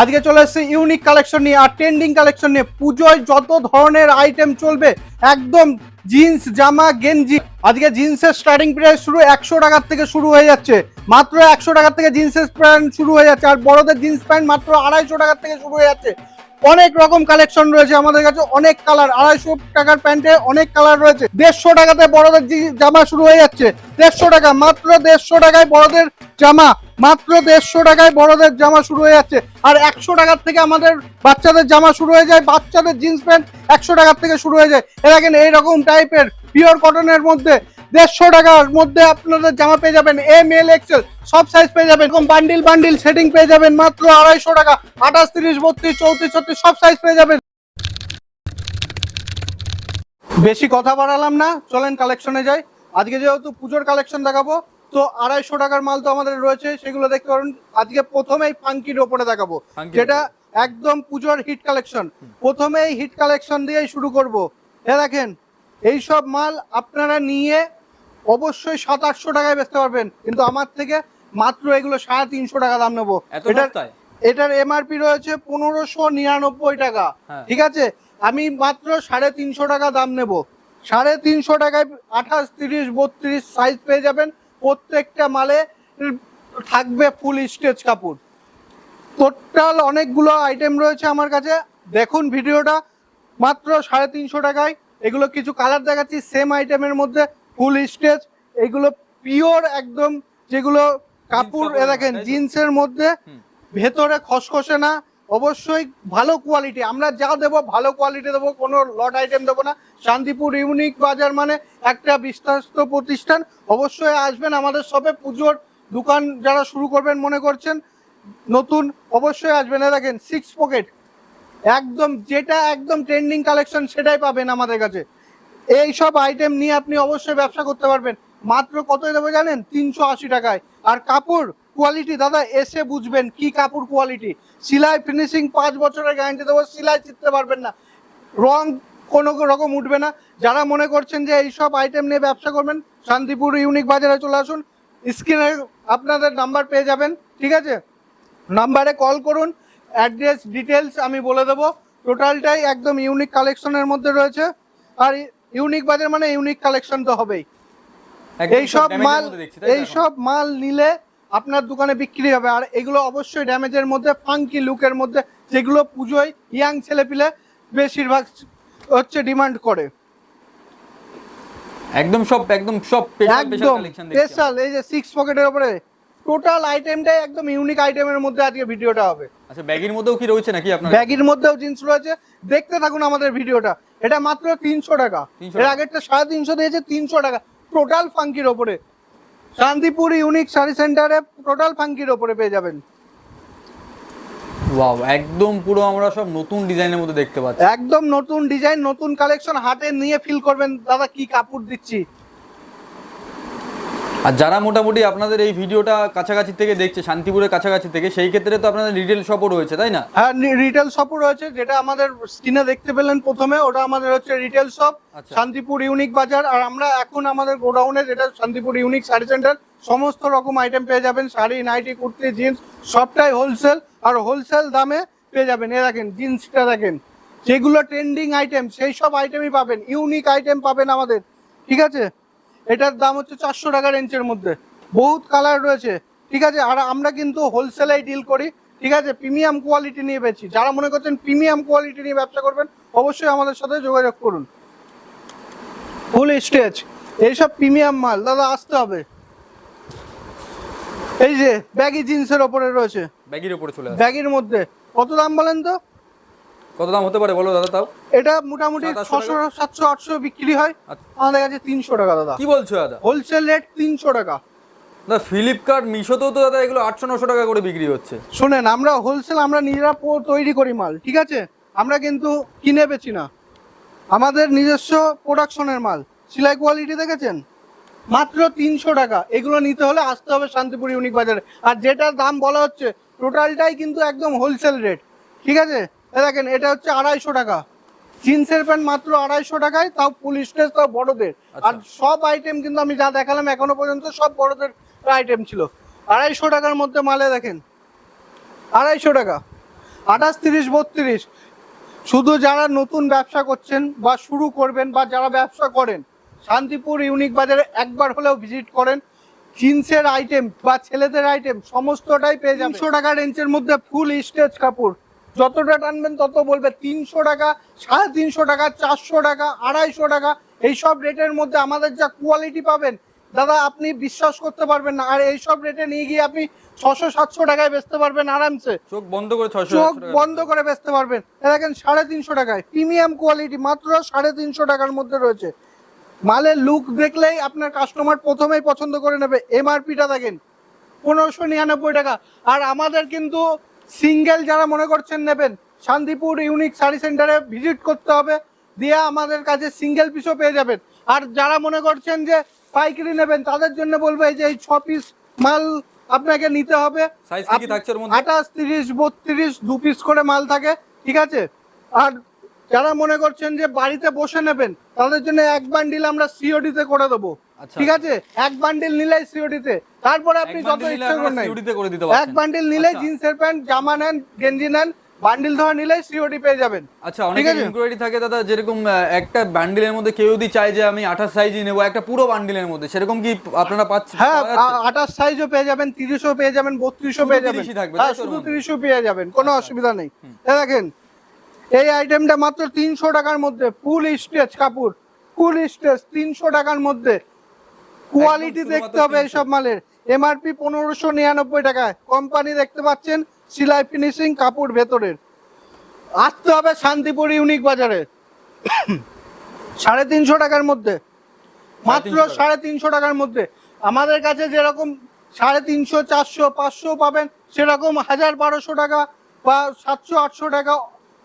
আজকে চলে এসেছি ইউনিক কালেকশন নিয়ে আর ট্রেন্ডিং কালেকশন নিয়ে। পুজোয় যত ধরনের আইটেম চলবে, একদম জিন্স জামা, গেঞ্জি। আজকে জিন্সের স্টার্টিং প্রাইস শুরু একশো টাকার থেকে শুরু হয়ে যাচ্ছে। মাত্র একশো টাকার থেকে জিন্সের প্যান্ট শুরু হয়ে যাচ্ছে। আর বড়দের জিন্স প্যান্ট মাত্র আড়াইশো টাকার থেকে শুরু হয়ে যাচ্ছে। অনেক রকম কালেকশন রয়েছে আমাদের কাছে, অনেক কালার আড়াইশো টাকার প্যান্টে অনেক কালার রয়েছে। দেড়শো টাকাতে বড়দের জামা শুরু হয়ে যাচ্ছে। দেড়শো টাকা, মাত্র দেড়শো টাকায় বড়দের জামা। মাত্র দেড়শো টাকায় বড়দের জামা শুরু হয়ে যাচ্ছে। আর একশো টাকার থেকে আমাদের বাচ্চাদের জামা শুরু হয়ে যায়, বাচ্চাদের জিন্স প্যান্ট একশো টাকার থেকে শুরু হয়ে যায়। এর আগে এইরকম টাইপের পিওর কটনের মধ্যে দেড়শো টাকার মধ্যে আপনাদের জামা পেয়ে যাবেন। এম এল এক্সেল সব সাইজ পেয়ে যাবেন। এরকম বান্ডিল বান্ডিল সেটিং পেয়ে যাবেন মাত্র আড়াইশো টাকা। আঠাশ, তিরিশ, বত্রিশ, চৌত্রিশ, ছত্রিশ, সব সাইজ পেয়ে যাবেন। বেশি কথা বাড়ালাম না, চলেন কালেকশনে যাই। আজকে যেহেতু পুজোর কালেকশন দেখাবো তো আড়াইশো টাকার মাল তো আমাদের রয়েছে সেগুলো দেখতে পারেন। আজকে প্রথমেই ফাঙ্কির ওপরে দেখাবো। যেটা একদম পুজোর হিট কালেকশন প্রথমেই হিট কালেকশন দিয়েই শুরু করব। এ দেখেন এই সব মাল আপনারা নিয়ে অবশ্যই সাত আটশো টাকায় বেচতে পারবেন। কিন্তু আমার থেকে মাত্র এগুলো সাড়ে তিনশো টাকা দাম নেব। এটার সস্তায়? এটার এমআরপি রয়েছে পনেরোশো নিরানব্বই টাকা। হ্যাঁ। ঠিক আছে? আমি মাত্র সাড়ে তিনশো টাকা দাম নেব। সাড়ে তিনশো টাকায় আঠাশ তিরিশ বত্রিশ সাইজ পেয়ে যাবেন। প্রত্যেকটা মালে থাকবে ফুল স্টেজ কাপড়। টোটাল অনেকগুলো আইটেম রয়েছে আমার কাছে। দেখুন ভিডিওটা মাত্র সাড়ে তিনশো টাকায়। এগুলো কিছু কালার দেখাচ্ছি সেম আইটেমের মধ্যে ফুল স্টেজ এগুলো পিওর একদম যেগুলো কাপড় এ দেখেন জিন্সের মধ্যে ভেতরে খসখসে না। অবশ্যই ভালো কোয়ালিটি আমরা যা দেবো ভালো কোয়ালিটি দেবো, কোনো লট আইটেম দেবো না। শান্তিপুর ইউনিক বাজার মানে একটা বিশ্বস্ত প্রতিষ্ঠান, অবশ্যই আসবেন আমাদের শপে পুজোর দোকান যারা শুরু করবেন মনে করছেন, নতুন, অবশ্যই আসবেন। দেখেন সিক্স পকেট একদম যেটা একদম ট্রেন্ডিং কালেকশন সেটাই পাবেন আমাদের কাছে। এই সব আইটেম নিয়ে আপনি অবশ্যই ব্যবসা করতে পারবেন। মাত্র কত দেবো জানেন? তিনশো আশি টাকায়। আর কাপড় কোয়ালিটি দাদা এসে বুঝবেন কি কাপড় কোয়ালিটি সেলাই ফিনিশিং পাঁচ বছরের গ্যারান্টি দেবো সেলাই চিনতে পারবেন না। রং কোনো রকম উঠবে না। যারা মনে করছেন যে এইসব আইটেম নিয়ে ব্যবসা করবেন শান্তিপুর ইউনিক বাজারে চলে আসুন। স্ক্রিনে আপনাদের নাম্বার পেয়ে যাবেন ঠিক আছে? নাম্বারে কল করুন অ্যাড্রেস ডিটেলস আমি বলে দেবো। টোটালটাই একদম ইউনিক কালেকশনের মধ্যে রয়েছে। আর ইউনিক বাজার মানে ইউনিক কালেকশন তো হবেই। একদম এই সব মাল মধ্যে দেখছি, তাই তো? এই সব মাল নিলে আপনার দোকানে বিক্রি হবে। আর এগুলো অবশ্যই ড্যামেজের মধ্যে ফাঙ্কি লুকের মধ্যে যেগুলো পুজোয় ইয়াং ছেলেপিলে বেশিরভাগ হচ্ছে ডিমান্ড করে। একদম সব একদম সব একদম স্পেশাল এই যে সিক্স পকেটের উপরে। টোটাল আইটেমটাই একদম ইউনিক আইটেমের মধ্যে আজকে ভিডিওটা হবে। আচ্ছা ব্যাগের মধ্যেও কি রয়েছে নাকি আপনার? ব্যাগের মধ্যেও জিন্স রয়েছে। দেখতে থাকুন আমাদের ভিডিওটা। এটা মাত্র তিনশো টাকা। এর আগেরটা সাড়ে তিনশো দিয়েছে তিনশো টাকা। টোটাল ফাঙ্কির ওপরে। শান্তিপুর ইউনিক শাড়ি সেন্টারে টোটাল ফাঙ্কির ওপরে পেয়ে যাবেন। ওয়াও একদম পুরো আমরা সব নতুন ডিজাইনের মধ্যে দেখতে পাচ্ছি। একদম নতুন ডিজাইন নতুন কালেকশন হাতে নিয়ে ফিল করবেন। দাদা কি কাপড় দিচ্ছি? আর যারা মোটামুটি আপনাদের এই ভিডিওটা কাছাকাছি থেকে দেখছে শান্তিপুরের কাছাকাছি থেকে সেই ক্ষেত্রে তো আপনাদের রিটেল শপও রয়েছে তাই না হ্যাঁ রিটেল শপও রয়েছে যেটা আমাদের স্ক্রিনে দেখতে পেলেন প্রথমে ওটা আমাদের হচ্ছে রিটেল শপ আচ্ছা। শান্তিপুর ইউনিক বাজার আর আমরা এখন আমাদের গোডাউনে যেটা শান্তিপুর ইউনিক শাড়ি সেন্টার সমস্ত রকম আইটেম পেয়ে যাবেন শাড়ি নাইটি কুর্তি জিন্স সবটাই হোলসেল আর হোলসেল দামে পেয়ে যাবেন এ দেখেন জিন্সটা দেখেন যেগুলো ট্রেন্ডিং আইটেম সেই সব আইটেমই পাবেন ইউনিক আইটেম পাবেন আমাদের ঠিক আছে এটার দাম হচ্ছে চারশো টাকা রেঞ্জের মধ্যে। বহুত কালার রয়েছে ঠিক আছে? আর আমরা কিন্তু হোলসেলেই ডিল করি ঠিক আছে? প্রিমিয়াম কোয়ালিটি নিয়ে বেচি। যারা মনে করছেন প্রিমিয়াম কোয়ালিটি নিয়ে ব্যবসা করবেন অবশ্যই আমাদের সাথে যোগাযোগ করুন। ফুল স্টেজ এইসব প্রিমিয়াম মাল। দাদা আসতে হবে। এই যে ব্যাগি জিন্সের ওপরে রয়েছে। ব্যাগির উপরে চলে ব্যাগির মধ্যে। কত দাম বলেন তো? কত দাম হতে পারে বলো দাদা তাও? এটা মোটামুটি ছশো সাতশো আটশো বিক্রি হয়। আচ্ছা। আমাদের কাছে তিনশো টাকা দাদা। কি বলছো দাদা? হোলসেল রেট তিনশো টাকা। দাদা ফ্লিপকার্ট মিশোতেও তো দাদা এগুলো আটশো নশো টাকা করে বিক্রি হচ্ছে। শোনেন আমরা হোলসেল আমরা নিজেরা তৈরি করি মাল ঠিক আছে? আমরা কিন্তু কিনে বেচি না। আমাদের নিজস্ব প্রোডাকশনের মাল। সেলাই কোয়ালিটি দেখেছেন? মাত্র তিনশো টাকা। এগুলো নিতে হলে আসতে হবে শান্তিপুর ইউনিক বাজারে। আর যেটার দাম বলা হচ্ছে টোটালটাই কিন্তু একদম হোলসেল রেট ঠিক আছে? দেখেন এটা হচ্ছে আড়াইশো টাকা। জিন্সের প্যান্ট মাত্র আড়াইশো টাকায় তাও ফুল স্টেজ তাও বড়দের। আর সব আইটেম কিন্তু আমি যা দেখালাম এখনও পর্যন্ত সব বড়দের আইটেম ছিল। আড়াইশো টাকার মধ্যে মালে দেখেন। আড়াইশো টাকা। আঠাশ তিরিশ বত্রিশ। শুধু যারা নতুন ব্যবসা করছেন বা শুরু করবেন বা যারা ব্যবসা করেন শান্তিপুর ইউনিক বাজারে একবার হলেও ভিজিট করেন। জিন্সের আইটেম বা ছেলেদের আইটেম সমস্তটাই পেয়ে যাবেন। তিনশো টাকা রেঞ্জের মধ্যে ফুল স্টেজ কাপড়। যতটা টানবেন তত বলবে তিনশো টাকা সাড়ে তিনশো টাকা চারশো টাকা আড়াইশো টাকা এইসব রেটের মধ্যে আমাদের যা কোয়ালিটি পাবেন দাদা আপনি বিশ্বাস করতে পারবেন না। আর এইসব রেটে নিয়ে গিয়ে আপনি ছশো সাতশো টাকায় বেচতে পারবেন আরামসে। চোখ বন্ধ করে চোখ বন্ধ করে বেচতে পারবেন। দেখেন সাড়ে তিনশো টাকায় প্রিমিয়াম কোয়ালিটি মাত্র সাড়ে তিনশো টাকার মধ্যে রয়েছে। মালের লুক দেখলেই আপনার কাস্টমার প্রথমেই পছন্দ করে নেবে। এমআরপিটা দেখেন পনেরোশো নিরানব্বই টাকা। আর আমাদের কিন্তু সিঙ্গেল যারা মনে করছেন নেবেন শান্তিপুর ইউনিক শাড়ি সেন্টারে ভিজিট করতে হবে দিয়ে আমাদের কাছে সিঙ্গেল পিসও পেয়ে যাবেন। আর যারা মনে করছেন যে পাইকারি নেবেন তাদের জন্য বলব এই যে এই ছ পিস মাল আপনাকে নিতে হবে। আঠাশ তিরিশ বত্রিশ দু পিস করে মাল থাকে ঠিক আছে? আর যারা মনে করছেন যে বাড়িতে বসে নেবেন তাদের জন্য এক বান্ডিল আমরা সিওডি তে করে দেবো। ঠিক আছে? এক বান্ডিল নিলেই সিওডি তে। তারপরে আপনি যত ইচ্ছা করে দিতে এক বান্ডিল নিলে আচ্ছা। জিন্সের প্যান্ট জামা নেন গেঞ্জি নেন বান্ডিল ধরে নিলে সিওডি পেয়ে যাবেন। আচ্ছা অনেক ইনকোয়ারি থাকে দাদা যেরকম একটা বান্ডিলের মধ্যে কেউ যদি চায় যে আমি আঠাশ সাইজই নেব একটা পুরো বান্ডিলের মধ্যে। সেরকম কি আপনারা পাচ্ছেন হ্যাঁ? আঠাশ সাইজও পেয়ে যাবেন তিরিশও পেয়ে যাবেন বত্রিশও পেয়ে যাবেন। 30 থাকবে, হ্যাঁ শুধু? তিরিশও পেয়ে যাবেন কোনো অসুবিধা নেই। দেখেন এই আইটেমটা মাত্র তিনশো টাকার মধ্যে ফুল স্টেজ কাপড় ফুল স্টেজ তিনশো টাকার মধ্যে। কোয়ালিটি দেখতে হবে 300 এইসব মালের। এমআরপি পনেরোশো নিরানব্বই টাকায়। কোম্পানি দেখতে পাচ্ছেন সিলাই ফিনিশিং কাপড় ভেতরের। আসতে হবে শান্তিপুর ইউনিক বাজারে। সাড়ে তিনশো টাকার মধ্যে। মাত্র সাড়ে তিনশো টাকার মধ্যে। আমাদের কাছে যেরকম সাড়ে তিনশো চারশো পাঁচশো পাবেন সেরকম হাজার বারোশো টাকা বা সাতশো আটশো টাকা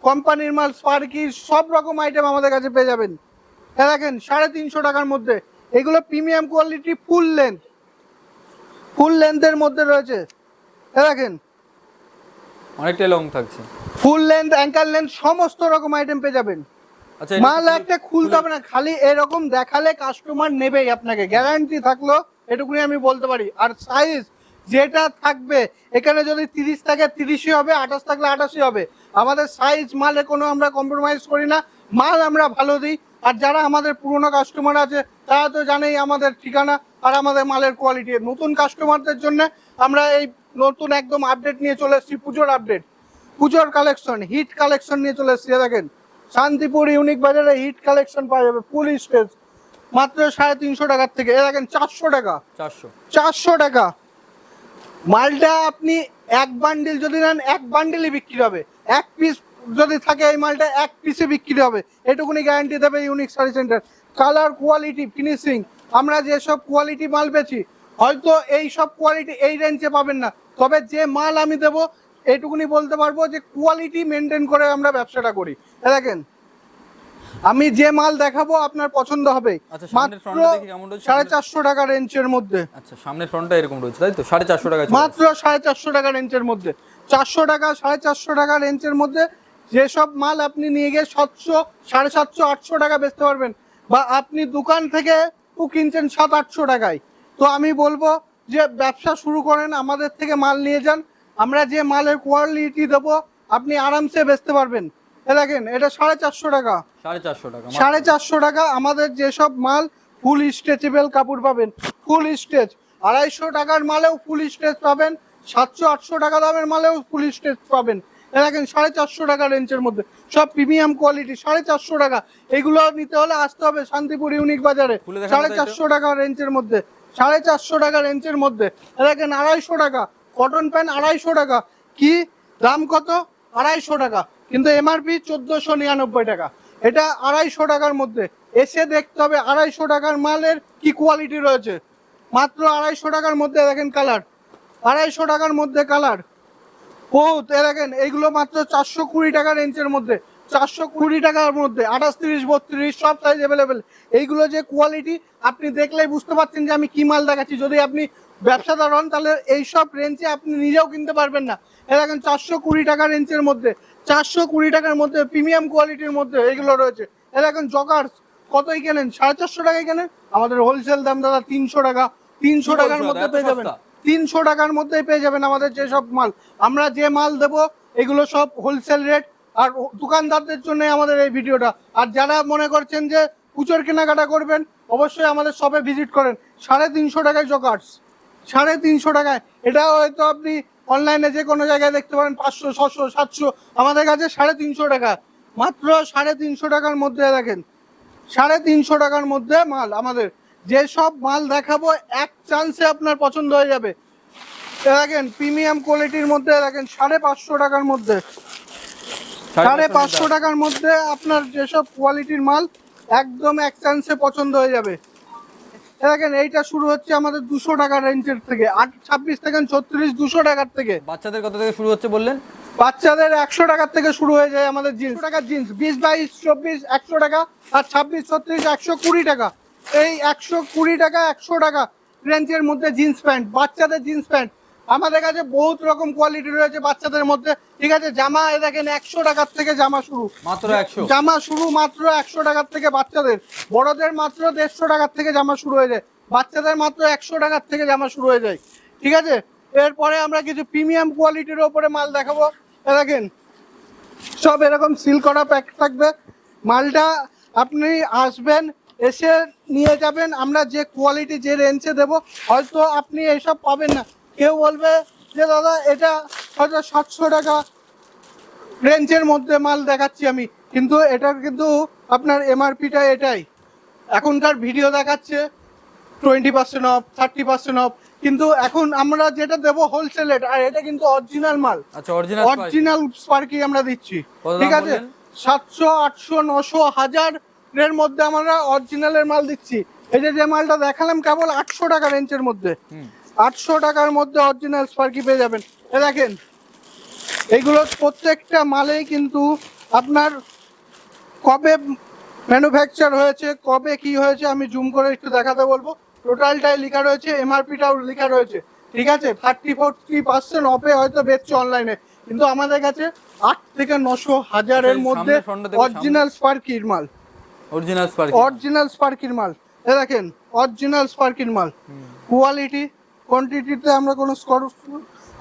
কোম্পানির মাল স্পার্কি সব রকম আইটেম আমাদের কাছে পেয়ে যাবেন। এ দেখেন সাড়ে তিনশো টাকার মধ্যে। এগুলো premium quality full length full লেন্থের মধ্যে রয়েছে। দেখেন। অনেকটাই লং থাকছে। ফুল লেন্থ অ্যাঙ্কার লেন্থ সমস্ত রকম আইটেম পেয়ে যাবেন। আচ্ছা মাল একটা খুলতে হবে না খালি এরকম দেখালে কাস্টমার নেবেই আপনাকে। গ্যারান্টি থাকল এটুকুনি আমি বলতে পারি। আর সাইজ যেটা থাকবে এখানে যদি তিরিশ থাকে তিরিশই হবে আঠাশ থাকলে আঠাশই হবে। আমাদের সাইজ মালে কোনো আমরা কম্প্রোমাইজ করি না। মাল আমরা ভালো দিই। আর যারা আমাদের পুরনো কাস্টমার আছে তারা তো জানেই আমাদের ঠিকানা আর আমাদের মালের কোয়ালিটি নতুন কাস্টমারদের জন্য আমরা এই নতুন একদম আপডেট নিয়ে চলে এসেছি পুজোর আপডেট পুজোর কালেকশন হিট কালেকশন নিয়ে চলে এসেছি দেখেন। শান্তিপুর ইউনিক বাজারে হিট কালেকশন পাওয়া যাবে ফুল স্টেজ মাত্র সাড়ে তিনশো টাকার থেকে এ দেখেন চারশো টাকা। চারশো। চারশো টাকা। মালটা আপনি এক বান্ডিল যদি নেন এক বান্ডিলই বিক্রি হবে। এক পিস যদি থাকে এই মালটা এক পিসে বিক্রি হবে। এটুকুনি গ্যারান্টি দেবে unique sari centre colour quality finishing আমরা যেসব কোয়ালিটি মাল বেচি হয়তো এই সব কোয়ালিটি এই রেঞ্জে পাবেন না। তবে যে মাল আমি দেবো এইটুকুনি বলতে পারব যে কোয়ালিটি মেনটেন করে আমরা ব্যবসাটা করি। দেখেন আমি যে মাল দেখাবো আপনার পছন্দ হবে। আচ্ছা, সামনের মাত্র? সাড়ে চারশো টাকা রেঞ্জের মধ্যে। আচ্ছা সামনের ফ্রন্টটা এরকম রয়েছে তাই তো? সাড়ে চারশো টাকা মাত্র সাড়ে চারশো টাকা রেঞ্জের মধ্যে। চারশো টাকা সাড়ে চারশো টাকা রেঞ্জের মধ্যে যেসব মাল আপনি নিয়ে গিয়ে সাতশো সাড়ে সাতশো আটশো টাকা বেচতে পারবেন। বা আপনি দোকান থেকে ও কিনছেন সাত আটশো টাকায়। তো আমি বলব যে ব্যবসা শুরু করেন আমাদের থেকে মাল নিয়ে যান। আমরা যে মালের কোয়ালিটি দেবো আপনি আরামসে বেচতে পারবেন। দেখেন এটা সাড়ে চারশো টাকা। সাড়ে চারশো টাকা সাড়ে চারশো টাকা আমাদের যেসব মাল ফুল স্ট্রেচেবল কাপড় পাবেন ফুল স্টেচ আড়াইশো টাকার মালেও ফুল স্টেচ পাবেন সাতশো আটশো টাকা দামের মালেও ফুল স্টেচ পাবেন। দেখেন সাড়ে চারশো টাকা রেঞ্জের মধ্যে। সব প্রিমিয়াম কোয়ালিটি সাড়ে চারশো টাকা। এগুলো নিতে হলে আসতে হবে শান্তিপুর ইউনিক বাজারে। সাড়ে চারশো টাকা রেঞ্জের মধ্যে। সাড়ে চারশো টাকা রেঞ্জের মধ্যে। দেখেন আড়াইশো টাকা। কটন প্যান্ট আড়াইশো টাকা। কি? দাম কত? আড়াইশো টাকা। কিন্তু এমআরপি চোদ্দশো নিরানব্বই টাকা। এটা আড়াইশো টাকার মধ্যে। এসে দেখতে হবে আড়াইশো টাকার মালের কি কোয়ালিটি রয়েছে। মাত্র আড়াইশো টাকার মধ্যে দেখেন কালার আড়াইশো টাকার মধ্যে কালার দেখেন এইগুলো মাত্র চারশো কুড়ি টাকা রেঞ্জের মধ্যে। চারশো কুড়ি টাকার মধ্যে আঠাশ তিরিশ বত্রিশ সব সাইজ অ্যাভেলেবেল এইগুলো যে কোয়ালিটি আপনি দেখলেই বুঝতে পারছেন যে আমি কি মাল দেখাচ্ছি। যদি আপনি ব্যবসাদার হন তাহলে এইসব রেঞ্জে আপনি নিজেও কিনতে পারবেন না। এ দেখেন চারশো কুড়ি টাকা রেঞ্জের মধ্যে চারশো কুড়ি টাকার মধ্যে প্রিমিয়াম কোয়ালিটির মধ্যে এগুলো রয়েছে। এ দেখেন জকার্স কতই কেনেন? সাড়ে চারশো টাকায় কেনেন? আমাদের হোলসেল দাম দাদা তিনশো টাকা। তিনশো টাকার মধ্যে পেয়ে যাবেন? তিনশো টাকার মধ্যেই পেয়ে যাবেন আমাদের যেসব মাল। আমরা যে মাল দেবো, এগুলো সব হোলসেল রেট আর দোকানদারদের জন্য আমাদের এই ভিডিওটা। আর যারা মনে করছেন যে পুজোর কেনাকাটা করবেন, অবশ্যই আমাদের শপে ভিজিট করেন। সাড়ে তিনশো টাকায় জকার্স সাড়ে তিনশো টাকায়। এটা হয়তো আপনি অনলাইনে যে কোনো জায়গায় দেখতে পারেন, পাঁচশো, ছশো, সাতশো। আমাদের কাছে সাড়ে তিনশো টাকা। মাত্র সাড়ে তিনশো টাকার মধ্যে দেখেন। সাড়ে তিনশো টাকার মধ্যে মাল আমাদের। যে সব মাল দেখাবো এক চান্সে আপনার পছন্দ হয়ে যাবে। দেখেন প্রিমিয়াম কোয়ালিটির মধ্যে দেখেন সাড়ে পাঁচশো টাকার মধ্যে। সাড়ে পাঁচশো টাকার মধ্যে আপনার যেসব কোয়ালিটির মাল একদম এক চান্সে পছন্দ হয়ে যাবে। দেখেন এইটা শুরু হচ্ছে আমাদের দুশো টাকার রেঞ্জের থেকে। আট ছাব্বিশ থেকে ছত্রিশ দুশো টাকার থেকে। বাচ্চাদের কত থেকে শুরু হচ্ছে বললেন? বাচ্চাদের একশো টাকার থেকে শুরু হয়ে যায় আমাদের জিন্স টাকার জিন্স বিশ বাইশ চব্বিশ একশো টাকা আর ছাব্বিশ ছত্রিশ একশো কুড়ি টাকা। এই একশো কুড়ি টাকা একশো টাকা রেঞ্জের মধ্যে জিন্স প্যান্ট বাচ্চাদের জিন্স প্যান্ট আমাদের কাছে বহুত রকম কোয়ালিটি রয়েছে বাচ্চাদের মধ্যে। ঠিক আছে জামা এ দেখেন একশো টাকার থেকে জামা শুরু। মাত্র একশো। জামা শুরু মাত্র একশো টাকার থেকে বাচ্চাদের। বড়দের মাত্র দেড়শো টাকার থেকে জামা শুরু হয়ে যায়। বাচ্চাদের মাত্র একশো টাকার থেকে জামা শুরু হয়ে যায়। ঠিক আছে এরপরে আমরা কিছু প্রিমিয়াম কোয়ালিটির ওপরে মাল দেখাবো। এ দেখেন সব এরকম সিল করা প্যাক থাকবে। মালটা আপনি আসবেন এসে নিয়ে যাবেন আমরা যে কোয়ালিটি যে রেঞ্জে দেবো হয়তো আপনি এইসব পাবেন না। কেউ বলবে যে দাদা এটা হয়তো সাতশো টাকা রেঞ্জের মধ্যে মাল দেখাচ্ছি আমি। কিন্তু এটার কিন্তু আপনার এমআরপিটা এটাই। এখনকার ভিডিও দেখাচ্ছে twenty percent off thirty percent off কিন্তু এখন আমরা যেটা দেবো হোলসেল রেট আর এটা কিন্তু অরিজিনাল মাল। আচ্ছা অরিজিনাল অরিজিনাল স্পার্কি আমরা দিচ্ছি। ঠিক আছে? সাতশো আটশো নশো হাজার এর মধ্যে আমরা অরিজিনালের মাল দিচ্ছি। এই যে যে মালটা দেখালাম কেবল আটশো টাকা রেঞ্জের মধ্যে। আটশো টাকার মধ্যে অরিজিনাল স্পার্কি পেয়ে যাবেন। এ দেখেন এইগুলো প্রত্যেকটা মালেই কিন্তু আপনার কবে ম্যানুফ্যাকচার হয়েছে কবে কি হয়েছে আমি জুম করে একটু দেখাতে বলব। টোটালটাই লেখা রয়েছে এমআরপিটাও লেখা রয়েছে। ঠিক আছে? থার্টি ফোরটি পার্সেন্ট অফে হয়তো বেচছে অনলাইনে কিন্তু আমাদের কাছে আট থেকে নশো হাজারের আচ্ছা, মধ্যে অরিজিনাল স্পার্কির মাল। অরিজিনাল স্পার্ক অরিজিনাল স্পার্কির মাল। এ দেখেন অরিজিনাল স্পার্কির মাল। কোয়ালিটি কোয়ান্টিটিতে আমরা কোনো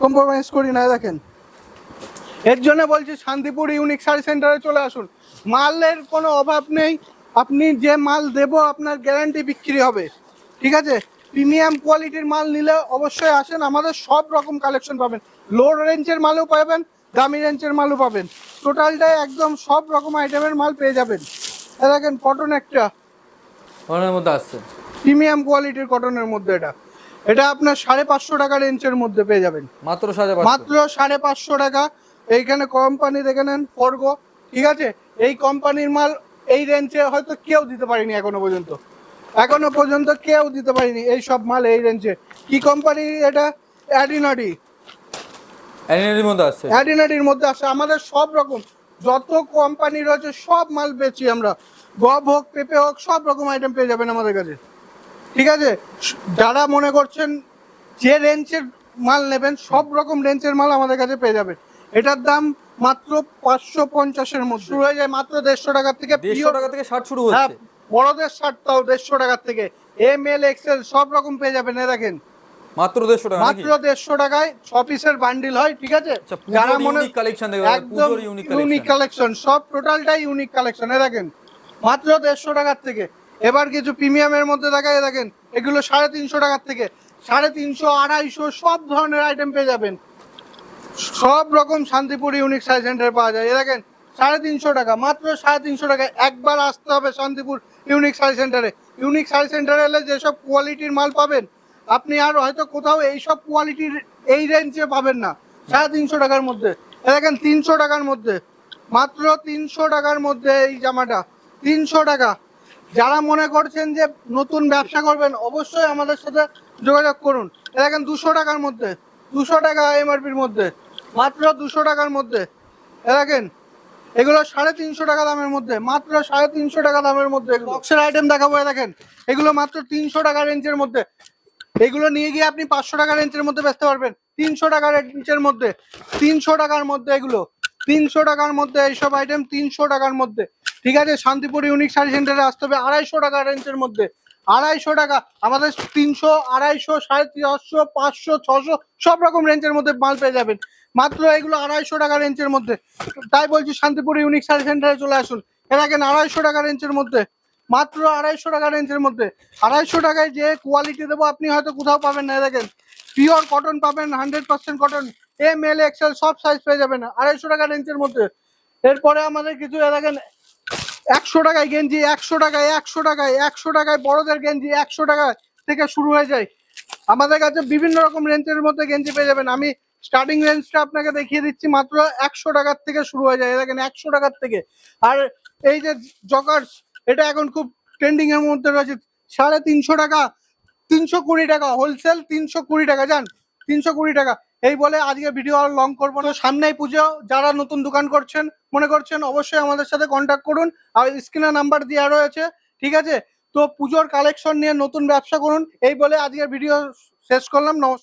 কম্প্রোমাইজ করি না দেখেন। এর জন্য বলছি শান্তিপুর ইউনিক শাড়ি সেন্টারে চলে আসুন। মালের কোনো অভাব নেই। আপনি যে মাল দেব, আপনার গ্যারান্টি বিক্রি হবে। ঠিক আছে? প্রিমিয়াম কোয়ালিটির মাল নিলে অবশ্যই আসেন। আমাদের সব রকম কালেকশন পাবেন। লো রেঞ্জের মালও পাবেন, দামি রেঞ্জের মালও পাবেন। টোটালটাই একদম সব রকম আইটেমের মাল পেয়ে যাবেন। দেখেন কটন একটা। ধরনের মধ্যে আসছে প্রিমিয়াম কোয়ালিটির কটনের মধ্যে এটা। এটা আপনার সাড়ে পাঁচশো টাকা রেঞ্জের মধ্যে পেয়ে যাবেন। মাত্র সাড়ে মাত্র সাড়ে পাঁচশো টাকা। এইখানে কোম্পানি দেখে নেন ফর্গো ঠিক আছে? এই কোম্পানির মাল এই রেঞ্জে হয়তো কেউ দিতে পারেনি এখনও পর্যন্ত। এখনও পর্যন্ত কেউ দিতে পারেনি এই সব মাল এই রেঞ্জে কি কোম্পানি এটা? অ্যাডিনাডি অ্যানিনারির মধ্যে আসছে অ্যাডিনাডির মধ্যে আসে আমাদের সব রকম যত কোম্পানি রয়েছে সব মাল বেচি আমরা। গব হোক পেঁপে হোক সব রকম আইটেম পেয়ে যাবেন আমাদের কাছে। ঠিক আছে? যারা মনে করছেন যে রেঞ্জের মাল নেবেন সব রকম রেঞ্জের মাল আমাদের কাছে পেয়ে যাবেন। এটার দাম মাত্র পাঁচশো পঞ্চাশের মধ্যে। শুরু হয়ে যায় মাত্র দেড়শো টাকার থেকে দেড়শো টাকা থেকে ষাট শুরু হ্যাঁ হচ্ছে বড়দের শার্ট তাও দেড়শো টাকার থেকে। এম এল এক্সেল সব রকম পেয়ে যাবেন এ দেখেন। মাত্র দেড়শো টাকা মাত্র দেড়শো টাকায় ছ পিসের বান্ডিল হয় ঠিক আছে? আচ্ছা, দেখবে, একদম পুজোর ইউনিক কালেকশন সব টোটালটাই ইউনিক কালেকশন এ দেখেন মাত্র দেড়শো টাকার থেকে। এবার কিছু প্রিমিয়ামের মধ্যে দেখায় দেখেন এগুলো সাড়ে তিনশো টাকার থেকে। সাড়ে তিনশো আড়াইশো সব ধরনের আইটেম পেয়ে যাবেন। সব রকম শান্তিপুর ইউনিক সাইজ সেন্টার পাওয়া যায়। এ দেখেন সাড়ে তিনশো টাকা মাত্র সাড়ে তিনশো টাকা একবার আসতে হবে শান্তিপুর ইউনিক শাড়ি সেন্টারে ইউনিক শাড়ি সেন্টারে এলে যেসব কোয়ালিটির মাল পাবেন আপনি আর হয়তো কোথাও এইসব কোয়ালিটির এই রেঞ্জে পাবেন না। সাড়ে তিনশো টাকার মধ্যে। দেখেন, তিনশো টাকার মধ্যে। মাত্র তিনশো টাকার মধ্যে এই জামাটা। তিনশো টাকা। যারা মনে করছেন যে নতুন ব্যবসা করবেন, অবশ্যই আমাদের সাথে যোগাযোগ করুন। দেখেন, দুশো টাকার মধ্যে। দুশো টাকা এমআরপির মধ্যে। মাত্র দুশো টাকার মধ্যে। দেখেন, এগুলো সাড়ে তিনশো টাকা দামের মধ্যে। মাত্র সাড়ে তিনশো টাকা দামের মধ্যে। বক্সের আইটেম দেখাবো দেখেন। এগুলো মাত্র তিনশো টাকা রেঞ্জের মধ্যে। এগুলো নিয়ে গিয়ে আপনি পাঁচশো টাকা রেঞ্জের মধ্যে বেচতে পারবেন। তিনশো টাকা রেঞ্জের মধ্যে, তিনশো টাকার মধ্যে এগুলো। তিনশো টাকার মধ্যে এইসব আইটেম তিনশো টাকার মধ্যে। ঠিক আছে, শান্তিপুর ইউনিক শাড়ি সেন্টারে আসতে হবে আড়াইশো টাকা রেঞ্জের মধ্যে। আড়াইশো টাকা, আমাদের তিনশো, আড়াইশো, সাড়ে চারশো পাঁচশো, ছশো, সব রকম রেঞ্জের মধ্যে মাল পেয়ে যাবেন। মাত্র এগুলো আড়াইশো টাকা রেঞ্জের মধ্যে। তাই বলছি, শান্তিপুর ইউনিক শাড়ি সেন্টারে চলে আসুন। এর আগে আড়াইশো টাকা রেঞ্জের মধ্যে। মাত্র আড়াইশো টাকা রেঞ্জের মধ্যে। আড়াইশো টাকায় যে কোয়ালিটি দেবো, আপনি হয়তো কোথাও পাবেন না। দেখেন পিওর কটন পাবেন hundred percent cotton M L XL সব সাইজ পেয়ে যাবেন। আড়াইশো টাকা রেঞ্জের মধ্যে। এরপরে আমাদের কিছু দেখেন, একশো টাকায় গেঞ্জি, একশো টাকায় একশো টাকায় একশো টাকায় বড়দের গেঞ্জি, একশো টাকা থেকে শুরু হয়ে যায়। আমাদের কাছে বিভিন্ন রকম রেঞ্জের মধ্যে গেঞ্জি পেয়ে যাবেন। আমি স্টার্টিং রেঞ্জটা আপনাকে দেখিয়ে দিচ্ছি, মাত্র একশো টাকার থেকে শুরু হয়ে যায়। দেখেন, একশো টাকার থেকে। আর এই যে জকার্স এটা এখন খুব ট্রেন্ডিং এর মধ্যে রয়েছে। সাড়ে তিনশো টাকা, তিনশো কুড়ি টাকা হোলসেল তিনশো কুড়ি টাকা, জান? তিনশো কুড়ি টাকা। এই বলে আজকে ভিডিও আর লং করব না। সামনেই পুজো, যারা নতুন দোকান করছেন, মনে করছেন, অবশ্যই আমাদের সাথে কন্ট্যাক্ট করুন। আর স্ক্রিনে নাম্বার দেওয়া রয়েছে, ঠিক আছে? তো পুজোর কালেকশন নিয়ে নতুন ব্যবসা করুন। এই বলে আজকের ভিডিও শেষ করলাম। নমস্কার।